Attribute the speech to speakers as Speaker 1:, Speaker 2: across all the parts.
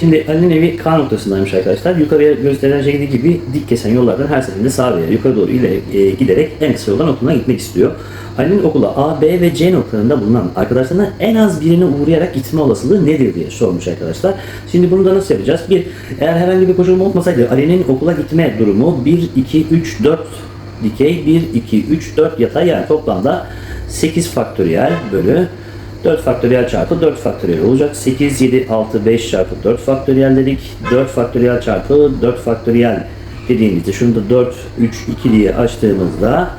Speaker 1: Şimdi Ali'nin evi K noktasındaymış arkadaşlar. Yukarıya gösterilen şekilde gibi dik kesen yollardan her seferinde sağa veya yukarı doğru ile e, giderek en kısa yoldan okuluna gitmek istiyor. Ali'nin okula A, B ve C noktalarında bulunan arkadaşlarına en az birine uğrayarak gitme olasılığı nedir diye sormuş arkadaşlar. Şimdi bunu da nasıl yapacağız? Bir, eğer herhangi bir koşulum olmasaydı Ali'nin okula gitme durumu 1, 2, 3, 4 dikey 1, 2, 3, 4 yatay yani toplamda 8 faktöriyel bölü 4 faktöriyel çarpı 4 faktöriyel olacak. 8, 7, 6, 5 çarpı 4 faktöriyel dedik. 4 faktöriyel çarpı 4 faktöriyel dediğimizde şunu da 4, 3, 2 diye açtığımızda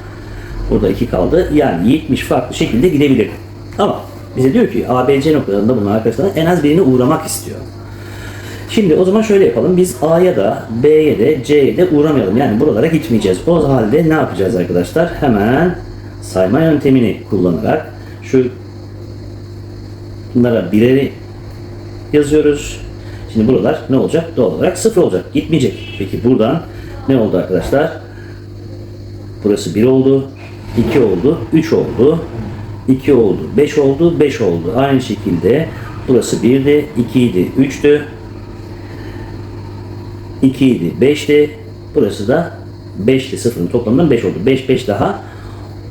Speaker 1: burada 2 kaldı. Yani 70 farklı şekilde gidebilir. Ama bize diyor ki ABC noktalarında bulunan arkadaşlar en az birine uğramak istiyor. Şimdi o zaman şöyle yapalım. Biz A'ya da B'ye de C'ye de uğramayalım. Yani buralara gitmeyeceğiz. O halde ne yapacağız arkadaşlar? Hemen sayma yöntemini kullanarak şu bunlara bireri yazıyoruz. Şimdi buralar ne olacak? Doğal olarak sıfır olacak. Gitmeyecek. Peki buradan ne oldu arkadaşlar? Burası 1 oldu. 2 oldu. 3 oldu. 2 oldu. 5 oldu. 5 oldu. Aynı şekilde burası 1'di. 2 idi. 3'tü. 2 idi 5'ti. Burası da 5'ti. Sıfırın toplamından 5 oldu. 5 5 daha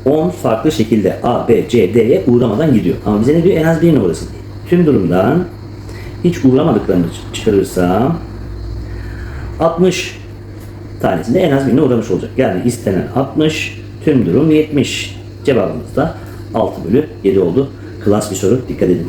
Speaker 1: 10 farklı şekilde A, B, C, D'ye uğramadan gidiyor. Ama bize ne diyor? En az birine uğrasın. Tüm durumdan hiç uğramadıklarını çıkarırsam 60 tanesinde en az birine uğramış olacak. Yani istenen 60, tüm durum 70. Cevabımız da 6 bölü 7 oldu. Klas bir soru. Dikkat edin.